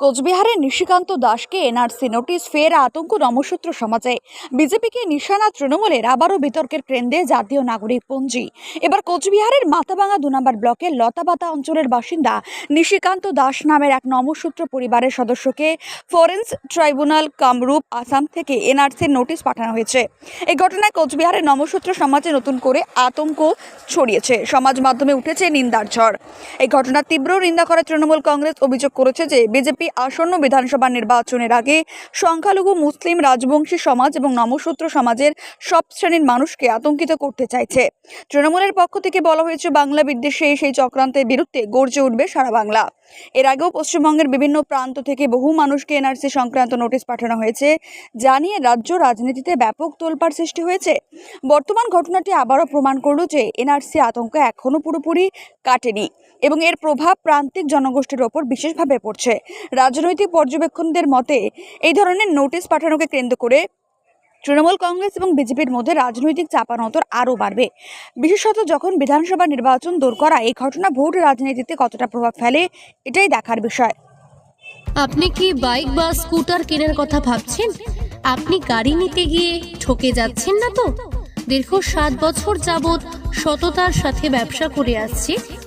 কোচবিহারের নিশিকান্ত দাসকে NRC notice ফের আতঙ্ক নমসূত্র সমাজে। বিজেপিকে নিশানা তৃণমূলের আবারও বিতর্কের কেন্দ্রে জাতীয় নাগরিক পঞ্জি। এবার কোচবিহারের মাথাভাঙা দু নম্বর ব্লকের লতাবাতা অঞ্চলের বাসিন্দা নিশিকান্ত দাস নামের এক নমসূত্র পরিবারের সদস্যকে ফরেন্স ট্রাইব্যুনাল কামরূপ আসাম থেকে এনআরসির নোটিশ পাঠানো হয়েছে। এই ঘটনায় কোচবিহারের নমসূত্র সমাজে নতুন করে আতঙ্ক ছড়িয়েছে। সমাজ মাধ্যমে উঠেছে নিন্দার ঝড়। এই ঘটনার তীব্র নিন্দা করে তৃণমূল কংগ্রেস অভিযোগ করেছে যে বিজেপি আসন্ন বিধানসভা নির্বাচনের আগে সংখ্যালঘু মুসলিম রাজবংশী সমাজ এবং নমসূত্র সমাজের সব শ্রেণির মানুষকে আতঙ্কিত করতে চাইছে। তৃণমূলের পক্ষ থেকে বলা হয়েছে, বাংলা বিদ্বেষে সেই চক্রান্তের বিরুদ্ধে গর্জে উঠবে সারা বাংলা। এর আগেও পশ্চিমবঙ্গের বিভিন্ন প্রান্ত থেকে বহু মানুষকে এনআরসি সংক্রান্ত নোটিশ পাঠানো হয়েছে জানিয়ে রাজ্য রাজনীতিতে ব্যাপক তোলপাড় সৃষ্টি হয়েছে। বর্তমান ঘটনাটি আবারও প্রমাণ করল যে এনআরসি আতঙ্ক এখনও পুরোপুরি কাটেনি। এবং এর প্রভাব প্রান্তিক জনগোষ্ঠীর ওপর বিশেষভাবে পড়ছে। রাজনৈতিক পর্যবেক্ষণদের মতে, এই ধরনের নোটিশ পাঠানোকে কেন্দ্র করে তৃণমূল কংগ্রেস এবং বিজেপির মধ্যে রাজনৈতিক চাপানতর আরও বাড়বে। বিশেষত যখন বিধানসভা নির্বাচন দূর করা, এই ঘটনা ভোট রাজনীতিতে কতটা প্রভাব ফেলে, এটাই দেখার বিষয়। আপনি কি বাইক বা স্কুটার কেনার কথা ভাবছেন? আপনি গাড়ি নিতে গিয়ে ঠকে যাচ্ছেন না তো? দীর্ঘ সাত বছর যাবৎ সততার সাথে ব্যবসা করে আসছে